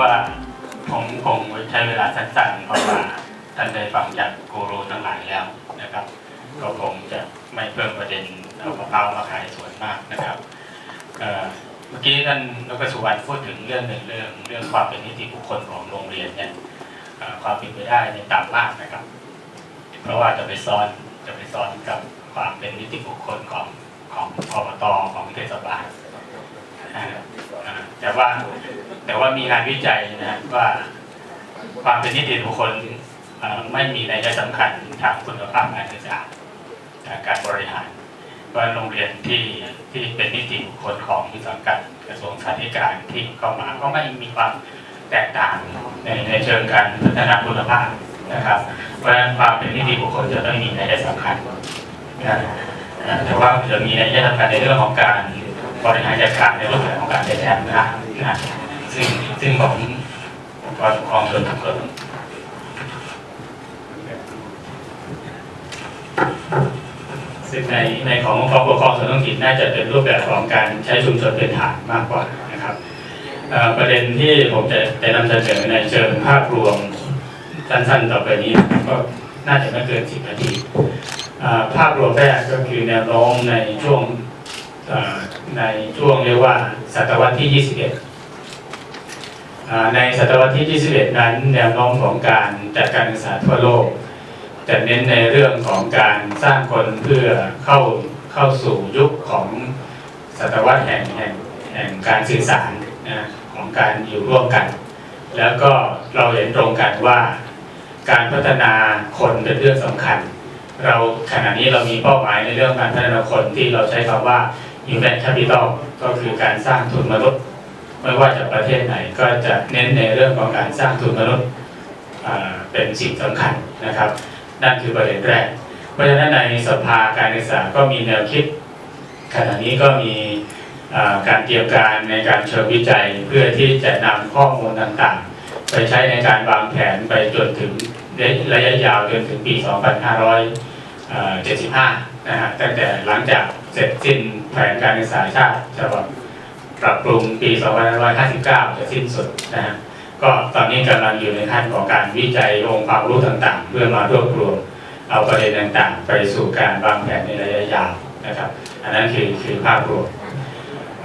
ว่าผมคงใช้เวลาสั้นๆเพราะว่าท่านได้ฟังจากโกูรูทั้งหลายแล้วนะครับ ก็คงจะไม่เพิ่มประเด็นเอามะพร้าวมาขายสวนมากนะครับเมื่อกี้ท่านดรสุวรรณพูดถึงเรื่องหนึ่งเรื่องเรื่องความเป็นนิติบุคคลของโรงเรียนเนี่ยความเป็นไปได้ในต่ำมากนะครับ เพราะว่าจะไปซ้อนจะไปซ้อนกับความเป็นนิติบุคคลของของอบตของเทศบาล ว่า แต่ว่ามีงานวิจัยนะว่าความเป็นนิติบุคคลไม่มีในัยสำคัญทางคุณภาพการศึกษาการบริหารเพราโรงเรียนที่ที่เป็นนิติบุคคลของสังกัดกระทรวงสาธารที่เข้ามาก็ไม่มีความแตกต่างในในเชิงการพัฒนาคุณภาพนะครับ เพราะฉะนั้นความเป็นนิติบุคคลจะต้องมีในัยสำคัญนะแต่ว่าจะมีในัยสำคัญในเรื่องของการ บริหารจัดการในรูปแบบของการใช้แทนนะนะซึ่งซึ่งขององค์กรปกครองส่วนท้องถิ่นซึ่งในในขององค์กรปกครองส่วนท้องถิ่นน่าจะเป็นรูปแบบของการใช้ชุมชนเป็นฐานมากกว่านะครับประเด็นที่ผมจะจะนำเสนอในเชิงภาพรวมสั้นๆต่อไปนี้ก็น่าจะไม่เกิน10นาทีภาพรวมแรกก็คือแนวโน้มในช่วง ในช่วงเรียกว่าศตวรรษที่ 21 ในศตวรรษที่ 21 นั้นแนวโน้มของการจัดการศึกษาทั่วโลกจะเน้นในเรื่องของการสร้างคนเพื่อเข้าเข้าสู่ยุคของศตวรรษแห่งแห่งแห่งการสื่อสารนะของการอยู่ร่วมกัน แล้วก็เราเห็นตรงกันว่าการพัฒนาคนเป็นเรื่องสำคัญ เราขณะนี้เรามีเป้าหมายในเรื่องการพัฒนาคนที่เราใช้คำว่า human capital ก็คือการสร้างทุนมนุษย์ไม่ว่าจะประเทศไหนก็จะเน้นในเรื่องของการสร้างทุนมนุษย์เป็นสิ่งสำคัญนะครับ นั่นคือประเด็นแรก เพราะฉะนั้นในสภาการศึกษาก็มีแนวคิด ขณะนี้ก็มีการเตรียมการในการเชิงวิจัยเพื่อที่จะนำข้อมูลต่างๆ ไปใช้ในการวางแผนไปจนถึงระยะยาวจนถึงปี 2575 นะฮะตั้งแต่หลังจาก สร็จสิ้นแผนการศึกษาชาติฉบับปรับปรุงปี2559 จะสิ้นสุดนะฮะก็ตอนนี้กำลังอยู่ในขั้นของการวิจัยองค์ความรู้ต่างๆ เพื่อมารวบรวมเอาประเด็นต่างๆ ไปสู่การวางแผนในระยะยาวนะครับ อันนั้นคือคือภาพรวม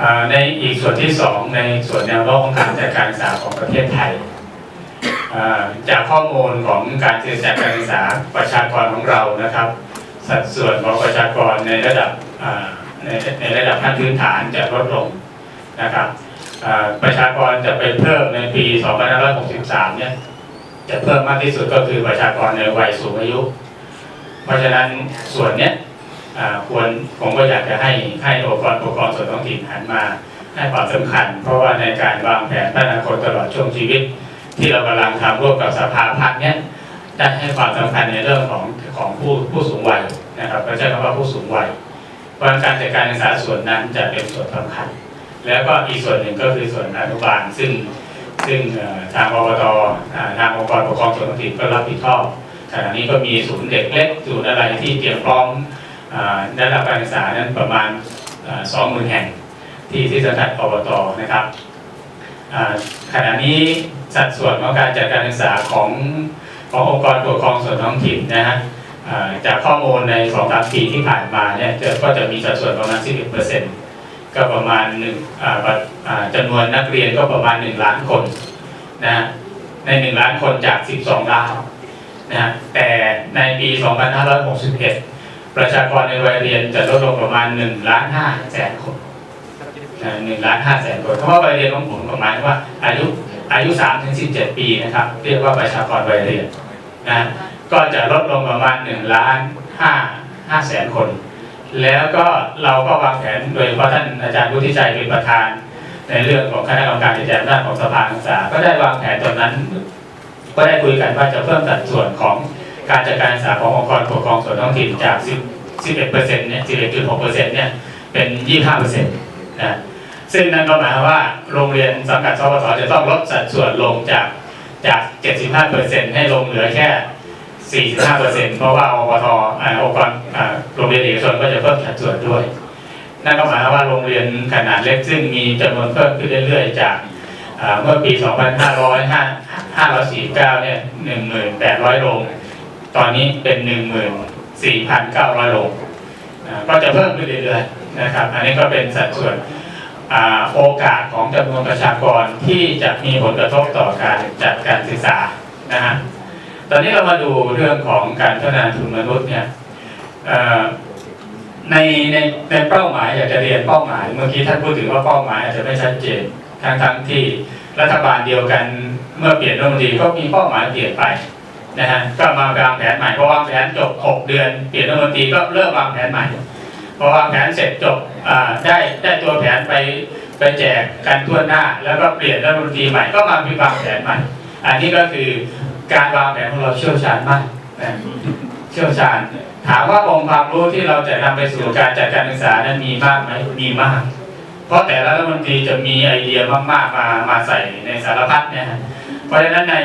อ่าในอีกส่วนที่สองในส่วนแนวโน้มของการจัดการศึกษาของประเทศไทยอ่าจากข้อมูลของการจัดการศึกษาประชากรของเรานะครับ สัดส่วนของประชากรในระดับในในระดับขั้นพื้นฐานจะลดลงนะครับประชากรจะไปเพิ่มในปี 2563 เนี่ยจะเพิ่มมากที่สุดก็คือประชากรในวัยสูงอายุ เพราะฉะนั้นส่วนเนี้ยควรผมก็อยากจะให้ให้องค์กรปกครองส่วนท้องถิ่นหันมาให้ความสำคัญ เพราะว่าในการวางแผนพัฒนาคนตลอดช่วงชีวิต ที่เรากำลังทำร่วมกับสภาพัฒน์เนี้ยได้ให้ความสำคัญในเรื่องของ ของผู้ผู้สูงวัยนะครับก็ใช้คำว่าผู้สูงวัยเพราะการจัดการศึกษาส่วนนั้นจะเป็นส่วนสำคัญ แล้วก็อีกส่วนหนึ่งก็คือส่วนอนุบาลซึ่งซึ่งทางอบตทางองค์กรปกครองส่วนท้องถิ่นก็รับผิดชอบขณะนี้ก็มีศูนย์เด็กเล็กศูนย์อะไรที่เตรียมพร้อมได้รับการศึกษานั้นประมาณสองหมื่นแห่งที่ที่สังกัดอบตนะครับขณะนี้สัดส่วนของการจัดการศึกษาของขององค์กรปกครองส่วนท้องถิ่นนะฮะ จากข้อมูลในสองสามปีที่ผ่านมาเนี่ยก็จะมีสัดส่วนประมาณ 11%ก็ประมาณหนึ่งอ่าประอ่าจำนวนนักเรียนก็ประมาณ 1 ล้านคนนะฮะใน 1 ล้านคนจาก 12 ล้านนะฮะแต่ในปี 2561 ประชากรในวัยเรียนจะลดลงประมาณ1ล้าน5แสนคนหนึ่งล้านห้าแสนคนเพราะว่าวัยเรียนของผมประมาณว่าอายุอายุ3ถึง17 ปีนะครับ เรียกว่าประชากรวัยเรียนนะ ก็จะลดลงประมาณ1ล้าน5 5แสนคน แล้วก็เราก็วางแผนโดยเฉพาะท่านอาจารย์วุฒิชัยเป็นประธาน ในเรื่องของคณะกรรมการกิจการด้านของสภาศึกษาก็ได้วางแผนตอนนั้น ก็ได้คุยกันว่าจะเพิ่มสัดส่วนของการจัดการศึกษาขององค์กรปกครองส่วนท้องถิ่นจาก 11เปอร์เซ็นต์เนี่ย11.6เปอร์เซ็นต์เนี่ยเป็น 25เปอร์เซ็นต์นะซึ่งนั่นก็หมายความว่าโรงเรียนสังกัดสปสจะต้องลดสัดส่วนลงจากจาก 75เปอร์เซ็นต์ให้ลงเหลือแค่ 45เปอร์เซ็นต์เพราะว่าอบตองค์กรโรงเรียนเอกชนก็จะเพิ่มสัดส่วนด้วย นั่นก็หมายความว่าโรงเรียนขนาดเล็กซึ่งมีจำนวนเพิ่มขึ้นเรื่อยๆ จากเมื่อปี 2549 เนี่ย 1,800โรง ตอนนี้เป็น 14,900 โรง ก็จะเพิ่มขึ้นเรื่อยๆ นะครับ อันนี้ก็เป็นสัดส่วนอโอกาสของจำนวนประชากรที่จะมีผลกระทบต่อการจัดการศึกษานะฮะ ตอนนี้เรามาดูเรื่องของการพัฒนาทุนมนุษย์เนี่ยในในในเป้าหมายอยากจะเรียนเป้าหมาย เมื่อกี้ท่านพูดถึงว่าเป้าหมายอาจจะไม่ชัดเจนทั้งทั้งที่รัฐบาลเดียวกันเมื่อเปลี่ยนรัฐมนตรีก็มีเป้าหมายเปลี่ยนไปนะฮะก็มาวางแผนใหม่พอวางแผนจบ 6 เดือน เปลี่ยนรัฐมนตรีก็เริ่มวางแผนใหม่พอวางแผนเสร็จจบได้ได้ตัวแผนไปไปแจกกันทั่วหน้า แล้วก็เปลี่ยนรัฐมนตรีใหม่ก็มาพิวางแผนใหม่ อันนี้ก็คือ การวางแผนของเราเชี่ยวชาญมากเชี่ยวชาญ ถามว่าองค์ความรู้ที่เราจะนำไปสู่การจัดการศึกษานั้นมีมากไหมมีมาก เพราะแต่ละรัฐมนตรีจะมีไอเดียมากๆมามาใส่ในสารพัดเนี่ยเพราะฉะนั้นใน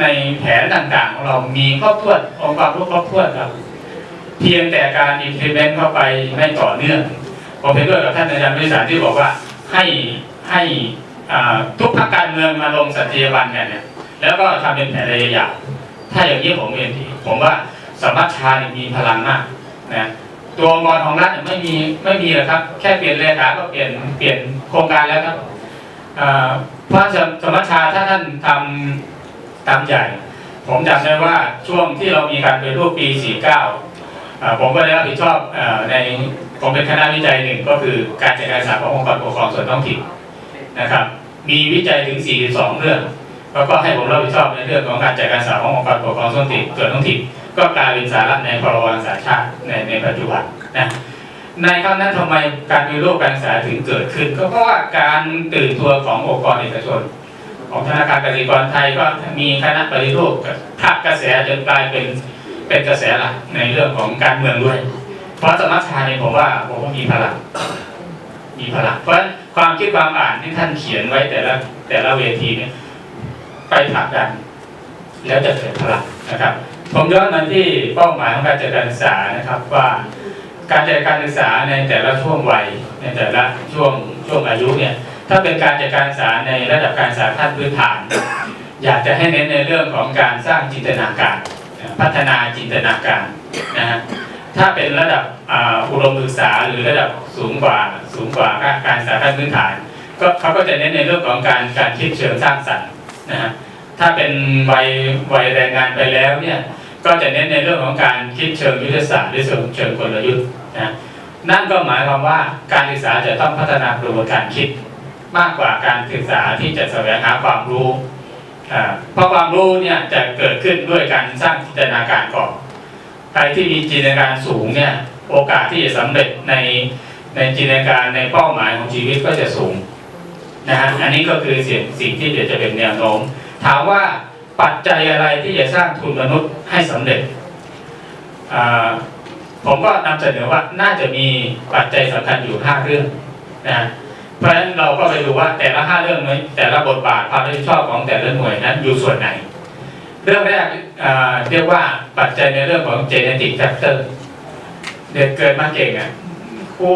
ในแผนต่างๆของเรามีครอบถ้วนองค์ความรู้ครอบถ้วนครับ เพียงแต่การ implement เข้าไปไม่ต่อเนื่องผมเห็นด้วยกับท่านอาจารย์วิสารที่บอกว่าให้ให้ทุกพรรคการเมืองมาลงสัตยาบันกันเนี่ย แล้วก็ทำเป็นแผนระยะยาวถ้าอย่างนี้ผมเห็นดีผมว่าสมัชชาเนี่ยมีพลังมากนะตัวองค์กรของรัฐเนี่ยไม่มีไม่มีหรอกครับ แค่เปลี่ยนเลขาก็เปลี่ยนเปลี่ยนโครงการแล้วครับอ่าเพระสมัชชาถ้าท่านทำตามใหญ่ ผมจำได้ว่าช่วงที่เรามีการไปรูปปี 49อ่าผมก็ได้รับผิดชอบอในผมเป็นคณะวิจัยหนึ่งก็คือการจัดการศึกษาขององค์กรปกครองส่วนท้องถิ่นนะครับ มีวิจัยถึง 42 เรื่อง แล้วก็ให้ผมรับผิดชอบในเรื่องของการจัดการศึกษาขององค์กรปกครองส่วนท้องถิ่นส่วนท้องถิ่นก็กลายเป็นสาระในพรบการศึกษาชาติในในปัจจุบันนะในครั้งนั้นทำไมการมีรูปการศึกษาถึงเกิดขึ้น ก็เพราะว่าการตื่นตัวขององค์กรเอกชน ของธนาคารกสิกรไทยก็มีคณะปฏิรูปทักกระแสจนกลายเป็นเป็นกระแสหลักในเรื่องของการเมืองด้วย เพราะสมัชชาเนี่ยผมว่าผมว่ามีพลังมีพลังเพราะความคิดความอ่านที่ท่านเขียนไว้แต่ละแต่ละเวทีเนี่ย ไปผลักดัน แล้วจะเกิดพลังนะครับ ผมย้อนมาที่เป้าหมายของการจัดการศึกษานะครับว่าการจัดการศึกษาในแต่ละช่วงวัยในแต่ละช่วงช่วงอายุเนี่ยถ้าเป็นการจัดการศึกษาในระดับการศึกษาขั้นพื้นฐาน อยากจะให้เน้นในเรื่องของการสร้างจินตนาการ พัฒนาจินตนาการนะฮะถ้าเป็นระดับอุดมศึกษาหรือระดับสูงกว่าสูงกว่าการศึกษาขั้นพื้นฐาน ก็เขาก็จะเน้นในเรื่องของการการคิดเชิงสร้างสรรค์ นะฮะถ้าเป็นวัยวัยแรงงานไปแล้วเนี่ยก็จะเน้นในเรื่องของการคิดเชิงยุทธศาสตร์หรือเชิงกลยุทธ์นะนั่นก็หมายความว่าการศึกษาจะต้องพัฒนากระบวนการคิดมากกว่าการศึกษาที่จะแสวงหาความรู้เพราะความรู้เนี่ยจะเกิดขึ้นด้วยการสร้างจินตนาการก่อนใครที่มีจินตนาการสูงเนี่ยโอกาสที่จะสำเร็จในในจินตนาการในเป้าหมายของชีวิตก็จะสูง นะฮะอันนี้ก็คือสิ่งสิ่งที่เดี๋ยวจะเป็นแนวโน้ม ถามว่าปัจจัยอะไรที่จะสร้างทุนมนุษย์ให้สำเร็จ ผมก็นำเสนอว่าน่าจะมีปัจจัยสำคัญอยู่ 5 เรื่องนะเพราะฉะนั้นเราก็ไปดูว่าแต่ละ 5 เรื่องนี้แต่ละบทบาทความรับผิดชอบของแต่ละหน่วยนั้นอยู่ส่วนไหน เรื่องแรกเรียกว่าปัจจัยในเรื่องของ genetic factor เด็กเกิดมาเก่งอะครู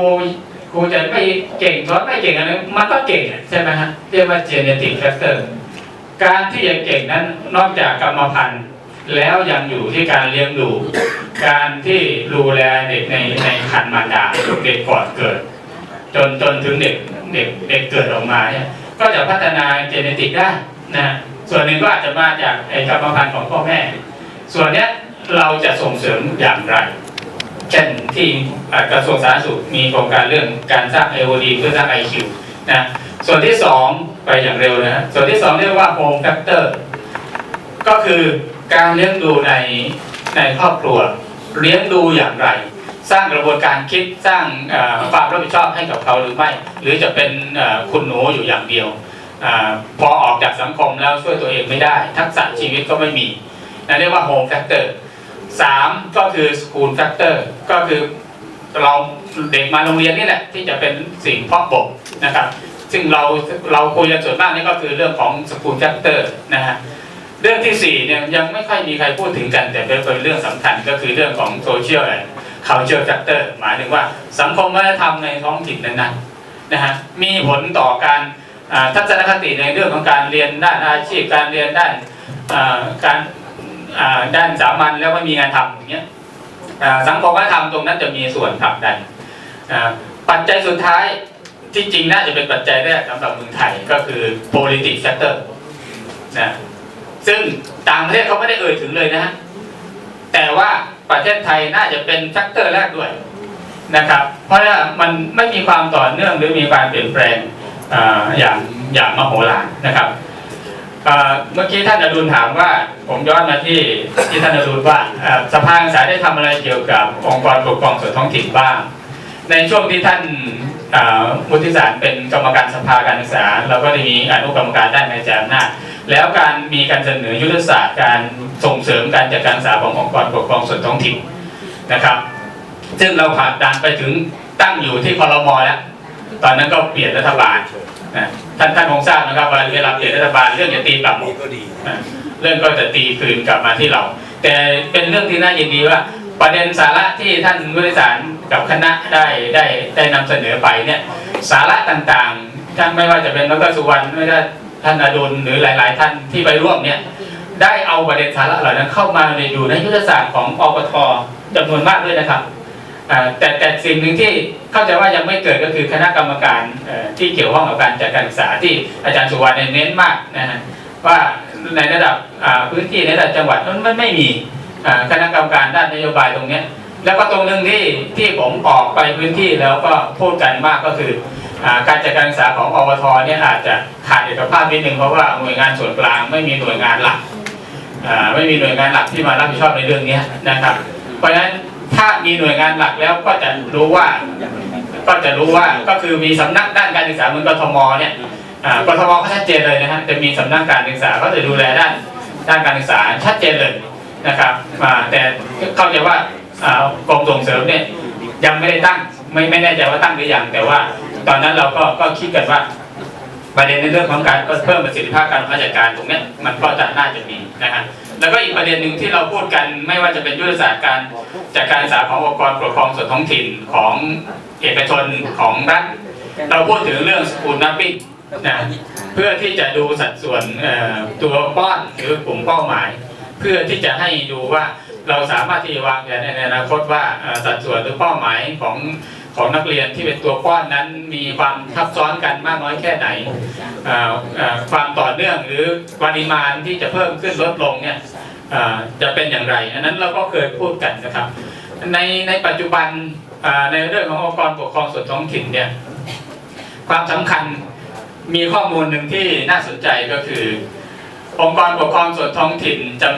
ครูจะไม่เก่งสอนไม่เก่งอะไรมันก็เก่งใช่ไหมฮะเรียกว่า genetic factor การที่จะเก่งนั้นนอกจากกรรมพันธุ์แล้วยังอยู่ที่การเลี้ยงดู การที่ดูแลเด็กในในคันมารดาเด็กก่อนเกิด จนจนถึงเด็กเด็กเด็กเกิดออกมาเนี่ยก็จะพัฒนาเจเนติกได้นะส่วนหนึ่งก็อาจจะมาจากไอกรรมพันธุ์ของพ่อแม่ ส่วนเนี้ยเราจะส่งเสริมอย่างไร เช่นที่กระทรวงสาธารณสุขมีโครงการเรื่องการสร้างไอ IOD เพื่อสร้างไอคิวนะส่วนที่ 2 ไปอย่างเร็วนะส่วนที่ 2 เรียกว่าโฮมแฟคเตอร์ก็คือการเลี้ยงดูในในครอบครัว เลี้ยงดูอย่างไร สร้างกระบวนการคิดสร้างความรับผิดชอบให้กับเขาหรือไม่ หรือจะเป็นคุณหนูอยู่อย่างเดียวอพอออกจากสังคมแล้วช่วยตัวเองไม่ได้ ทักษะชีวิตก็ไม่มีนั่นเรียกว่าโฮมแฟกเตอร์ 3 ก็คือ school factor ก็คือเราเด็กมาโรงเรียนนี่แหละ ที่จะเป็นสิ่งพ่อกบกนะครับ ซึ่งเราเราคุยกันส่วนมากนี่ก็คือเรื่องของ school factor นะฮะเรื่องที่4เนี่ยยังไม่ค่อยมีใครพูดถึงกัน แต่เป็นเรื่องสำคัญก็คือเรื่องของ social and cultural factor หมายถึงว่าสังคมวัฒนธรรมในท้องถิ่นนั้นๆนะฮะมีผลต่อการทัศนคติในเรื่องของการเรียนด้านอาชีพการเรียนด้านการ ด้านสามัญแล้วไม่มีงานทำอย่างเงี้ยสังคมวัฒนธรรมตรงนั้นจะมีส่วนผลักดันปัจจัยสุดท้ายที่จริงน่าจะเป็นปัจจัยแรกสำหรับเมืองไทยก็คือ politics sector นะซึ่งต่างประเทศเขาไม่ได้เอ่ยถึงเลยนะฮะแต่ว่าประเทศไทยน่าจะเป็นแฟกเตอร์แรกด้วยนะครับ เพราะว่ามันไม่มีความต่อเนื่องหรือมีการเปลี่ยนแปลงออย่างอย่างมโหฬารนะครับ เมื่อกี้ท่านอดุลถามว่าผมย้อนมาที่ที่ท่านอดุลว่าอ่าสภาการศึกษาได้ทำอะไรเกี่ยวกับองค์กรปกครองส่วนท้องถิ่นบ้าง ในช่วงที่ท่านมุทิสารเป็นกรรมการสภาการศึกษา เราก็ได้มีอนุกรรมการด้านในจอำนาจแล้วการมีการเสนอยุทธศาสตร์การส่งเสริมการจัดการศึกษาขององค์กรปกครองส่วนท้องถิ่นนะครับ ซึ่งเราผ่านด่านไปถึงตั้งอยู่ที่คอรมอแล้ว ตอนนั้นก็เปลี่ยนรัฐบาล ท่านท่านคงทราบนะครับว่าเวลาเปลี่ยนรัฐบาลเรื่องจะตีกลับหมนี่ดก็ดีนะเรื่องก็จะตีคืนกลับมาที่เรา แต่เป็นเรื่องที่น่ายินดีว่า ประเด็นสาระที่ท่านผู้โดยสารกับคณะได้ได้ได้นำเสนอไปเนี่ยสาระต่างๆท่านไม่ว่าจะเป็นดรสุวรรณไม่ว่าท่านอดุลหรือหลาย ๆ ท่านที่ไปร่วมเนี่ยได้เอาประเด็นสาระเหล่านั้นเข้ามาในอยู่ในยุทธศาสตร์ของอปทจำนวนมากด้วยนะครับอ่า แต่แต่สิ่งหนึ่งที่เข้าใจว่ายังไม่เกิดก็คือคณะกรรมการที่เกี่ยวข้องกับการจัดการศึกษาที่อาจารย์สุวรรณเน้นมากนะฮะว่าในระดับพื้นที่ในระดับจังหวัดมันมันไม่มีคณะกรรมการด้านนโยบายตรงนี้แล้วก็ตรงหนึ่งที่ที่ผมออกไปพื้นที่แล้วก็พูดกันมากก็คืออการจัดการศึกษาของอวทเนี่ยอาจจะขาดเอกภาพนิดนึงเพราะว่าหน่วยงานส่วนกลางไม่มีหน่วยงานหลักไม่มีหน่วยงานหลักที่มารับผิดชอบในเรื่องนี้นะครับ เพราะฉะนั้น ถ้ามีหน่วยงานหลักแล้วก็จะรู้ว่า ก็จะรู้ว่าก็คือมีสำนักด้านการศึกษาเหมือนกทมเนี่ยอ่ากทมก็ชัดเจนเลยนะฮะจะมีสำนักการศึกษาก็จะดูแลด้านด้านการศึกษาชัดเจนเลยนะครับแต่เข้าใจว่ากรมส่งเสริมเนี่ยยังไม่ได้ตั้งไม่ไม่แน่ใจว่าตั้งหรือยังแต่ว่า ตอนนั้นเราก็ก็คิดกันว่า ประเด็นในเรื่องของการเพิ่มประสิทธิภาพการบริหารจัดการตรงนี้มันก็จะน่าจะมีนะฮะแล้วก็อีกประเด็นหนึ่งที่เราพูดกันไม่ว่าจะเป็นยุทธศาสตร์การจัดการศึกษาขององค์กรปกครองส่วนท้องถิ่นของเอกชนของรัฐเราพูดถึงเรื่องสกูลนับปิ้งนะเพื่อที่จะดูสัดส่วนตัวป้อนหรือกลุ่มเป้าหมาย เพื่อที่จะให้ดูว่าเราสามารถที่จะวางแผนในอนาคตว่าสัดส่วนหรือเป้าหมายของ ของนักเรียนที่เป็นตัวป้อนนั้นมีความทับซ้อนกันมากน้อยแค่ไหน ความต่อเนื่องหรือปริมาณที่จะเพิ่มขึ้นลดลงเนี่ยจะเป็นอย่างไร อันนั้นเราก็เคยพูดกันนะครับ ในในปัจจุบันในเรื่องขององค์กรปกครองส่วนท้องถิ่นเนี่ยความสำคัญมีข้อมูลหนึ่งที่น่าสนใจก็คือ องค์กรปกครองส่วนท้องถิ่นจะ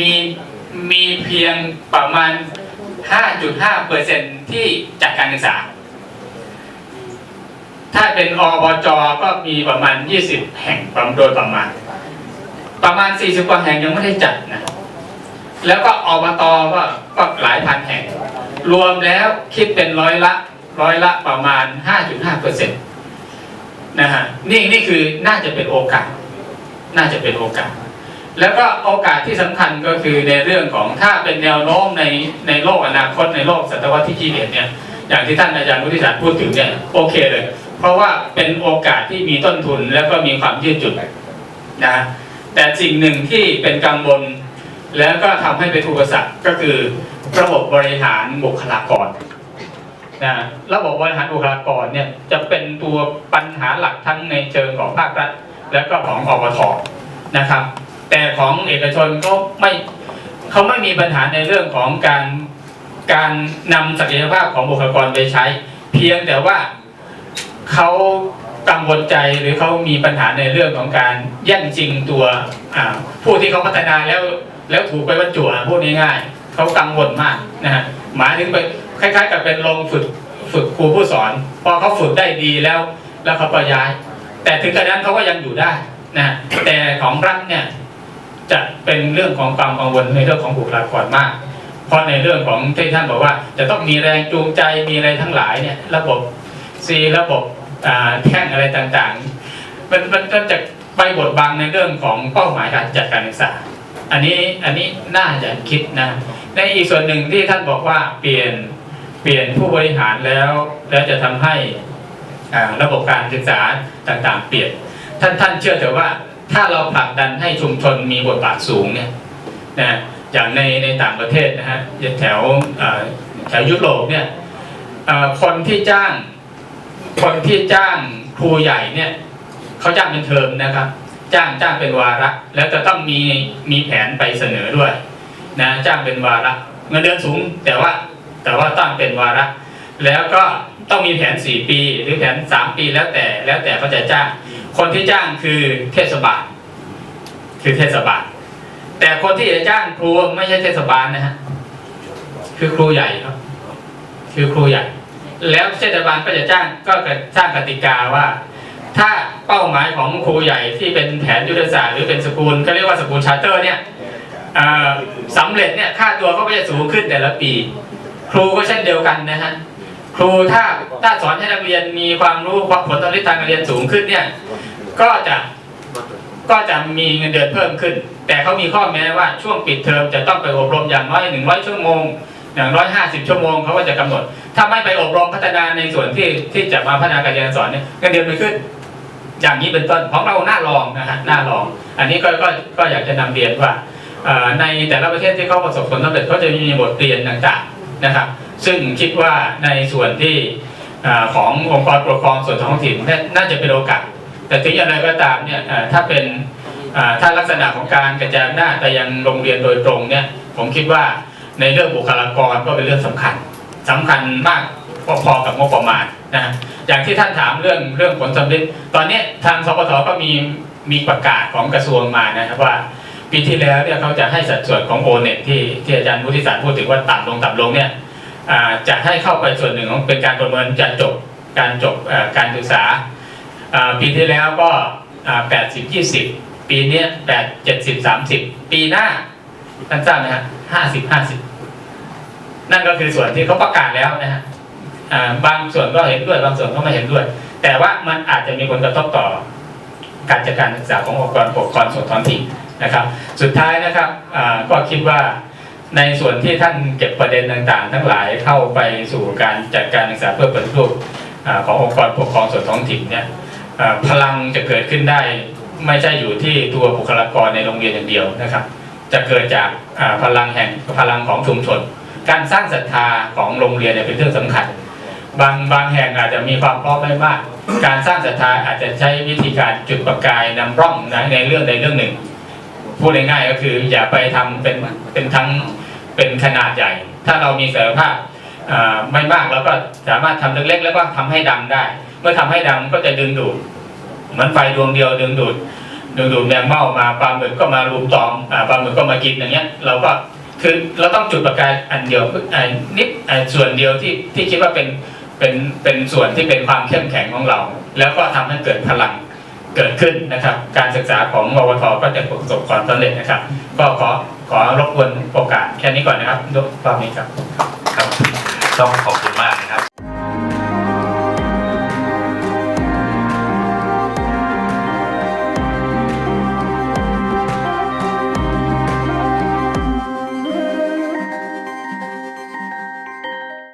มีมีเพียงประมาณ 5.5เปอร์เซ็นที่จัดการศึกษา ถ้าเป็นอบจก็มีประมาณ 20 แห่งประมาณโดยประมาณ ประมาณ 40 กว่าแห่งยังไม่ได้จัดนะแล้วก็อบตก็ก็หลายพันแห่ง รวมแล้วคิดเป็นร้อยละร้อยละประมาณ 5.5เปอร์เซ็นต์นะฮะนี่นี่คือน่าจะเป็นโอกาส น่าจะเป็นโอกาส แล้วก็โอกาสที่สำคัญก็คือในเรื่องของถ้าเป็นแนวโน้มในในโลกอนาคตในโลกศตวรรษที่21เนี่ยอย่างที่ท่านอาจารย์วุฒิศาร์พูดถึงเนี่ยโอเคเลย เพราะว่าเป็นโอกาสที่มีต้นทุนแล้วก็มีความยืดหยุ่นนะแต่สิ่งหนึ่งที่เป็นกังวลแล้วก็ทำให้เป็นอุปสรรคก็คือระบบบริหารบุคลากรนะระบบบริหารบุคลากรเนี่ยจะเป็นตัวปัญหาหลักทั้งในเชิงของภาครัฐ และก็ของอบทนะครับ แต่ของเอกชนก็ไม่เขาไม่มีปัญหาในเรื่องของการการนำศักยภาพของบุคลากรไปใช้ เพียงแต่ว่าเขากังวลใจหรือเขามีปัญหาในเรื่องของการแย่งชิงตัวผู้ที่เขาพัฒนาแล้วแล้วถูกไปบรรจุพูดง่ายๆเขากังวลมากนะฮะหมายถึงไปคล้ายๆ กับเป็นโรงฝึกฝึกครูผู้สอน พอเขาฝึกได้ดีแล้ว แล้วเขาก็ย้าย แต่ถึงกระนั้นเขาก็ยังอยู่ได้นะฮะแต่ของรัฐเนี่ย จะเป็นเรื่องของความกังวลในเรื่องของบุคลากรมาก เพราะในเรื่องของที่ท่านบอกว่า จะต้องมีแรงจูงใจมีอะไรทั้งหลายเนี่ยระบบซีระบบแท่งอะไรต่างๆ มันมันก็จะไปบดบังในเรื่องของเป้าหมายการจัดการศึกษา อันนี้อันนี้น่าจะคิดนะในอีกส่วนหนึ่งที่ท่านบอกว่าเปลี่ยนเปลี่ยนผู้บริหารแล้ว แล้วจะทำให้ระบบการศึกษาต่างๆ เปลี่ยนท่านท่านเชื่อเถอะว่า ถ้าเราผลักดันให้ชุมชนมีบทบาทสูงเนี่ยนะอย่างในในต่างประเทศนะฮะแถวแถวยุโรปเนี่ยคนที่จ้างคนที่จ้างครูใหญ่เนี่ยเขาจ้างเป็นเทอมนะครับ จ้างจ้างเป็นวาระแล้วจะต้องมีมีแผนไปเสนอด้วยนะจ้างเป็นวาระเงินเดือนสูงแต่ว่าแต่ว่าตั้งเป็นวาระ แล้วก็ต้องมีแผน 4 ปี หรือแผน 3 ปีแล้วแต่แล้วแต่เขาจะจ้าง คนที่จ้างคือเทศบาล คือเทศบาล แต่คนที่จะจ้างครูไม่ใช่เทศบาลนะฮะคือครูใหญ่ครับ คือครูใหญ่ แล้วเทศบาลก็จะจ้างก็จะสร้างกติกาว่า ถ้าเป้าหมายของครูใหญ่ที่เป็นแผนยุทธศาสตร์หรือเป็นสกุลก็เรียกว่าสกุลชาร์เตอร์เนี่ยสำเร็จเนี่ยค่าตัวก็จะสูงขึ้นแต่ละปี ครูก็เช่นเดียวกันนะฮะ ครูถ้าถ้าสอนให้นักเรียนมีความรู้ความผลตอนนี้ทางการเรียนสูงขึ้นเนี่ย ก็จะก็จะมีเงินเดือนเพิ่มขึ้น แต่เขามีข้อแม้ว่าช่วงปิดเทอมจะต้องไปอบรมอย่างน้อยหนึ่งร้อยชั่วโมงอย่างร้อยห้าสิบชั่วโมงเขาก็จะกำหนด ถ้าไม่ไปอบรมพัฒนาในส่วนที่ที่จะมาพัฒนาการเรียนสอนเนี่ยเงินเดือนไม่ขึ้น อย่างนี้เป็นต้นของเราหน้าลองนะฮะหน้าลอง อันนี้ก็ก็ก็อยากจะนำเรียนว่าในแต่ละประเทศที่เขาประสบผลสำเร็จเขาจะมีบทเรียนต่างๆนะครับ ซึ่งคิดว่าในส่วนที่อขององค์กรปกครองส่วนท้องถิ่นน่าน่าจะเป็นโอกาส แต่ถึงอย่างไรก็ตามเนี่ยถ้าเป็นถ้าลักษณะของการกระจายอำนาจไปยังโรงเรียนโดยตรงเนี่ยผมคิดว่าในเรื่องบุคลากรก็เป็นเรื่องสำคัญสำคัญมากพอๆกับงบประมาณนะอย่างที่ท่านถามเรื่องเรื่องผลสำเร็จตอนนี้ทางสปทก็มีมีประกาศของกระทรวงมานะครับว่าปีที่แล้วเนี่ยเขาจะให้สัดส่วนของโอเน็ตที่ที่อาจารย์วุฒิสารพูดถึงว่าต่ำลงต่ำลงเนี่ย จะให้เข้าไปส่วนหนึ่งของเป็นการประเมินการจบการจบการศึกษาปีที่แล้วก็แปดสิบยี่สิบปีนี้แปดเจ็ดสิบสามสิบปีหน้าท่านทราบไหมฮะห้าสิบห้าสิบนั่นก็คือส่วนที่เขาประกาศแล้วนะฮะบางส่วนก็เห็นด้วยบางส่วนก็ไม่เห็นด้วย แต่ว่ามันอาจจะมีผลกระทบต่อการจัดการศึกษาขององค์กรปกครองส่วนท้องถิ่นนะครับ สุดท้ายนะครับก็คิดว่า ในส่วนที่ท่านเก็บประเด็นต่างๆ ทั้งหลายเข้าไปสู่การจัดการศึกษาเพื่อปฏิรูปขององค์กรปกครองส่วนท้องถิ่นเนี่ยพลังจะเกิดขึ้นได้ไม่ใช่อยู่ที่ตัวบุคลากรในโรงเรียนอย่างเดียวนะครับ จะเกิดจากพลังแห่งพลังของชุมชน การสร้างศรัทธาของโรงเรียนเป็นเรื่องสำคัญ บางบางแห่งอาจจะมีความพร้อมไม่มาก การสร้างศรัทธาอาจจะใช้วิธีการจุดประกายนำร่องนะในเรื่องใดเรื่องหนึ่ง พูดง่ายๆก็คืออย่าไปทำเป็นเป็นทั้งเป็นขนาดใหญ่ ถ้าเรามีศักยภาพอ่าไม่มากเราก็สามารถทำเล็กๆแล้วก็ทำให้ดังได้ เมื่อทำให้ดังก็จะดึงดูดเหมือนไฟดวงเดียวดึงดูดดึงดูดแมงเม่ามาปลาหมึกก็มารุมตอมปลาหมึกก็มากินอย่างเงี้ย เราก็คือเราต้องจุดประกายอันเดียวนิดส่วนเดียวที่ที่คิดว่าเป็นเป็นเป็นส่วนที่เป็นความเข้มแข็งของเรา แล้วก็ทำให้เกิดพลัง เกิดขึ้นนะครับ การศึกษาของววทก็จะประสบความสำเร็จนะครับ ก็ขอขอรบกวนโอกาสแค่นี้ก่อนนะครับยกรอบนี้ครับ ครับต้องขอบคุณมากนะครับ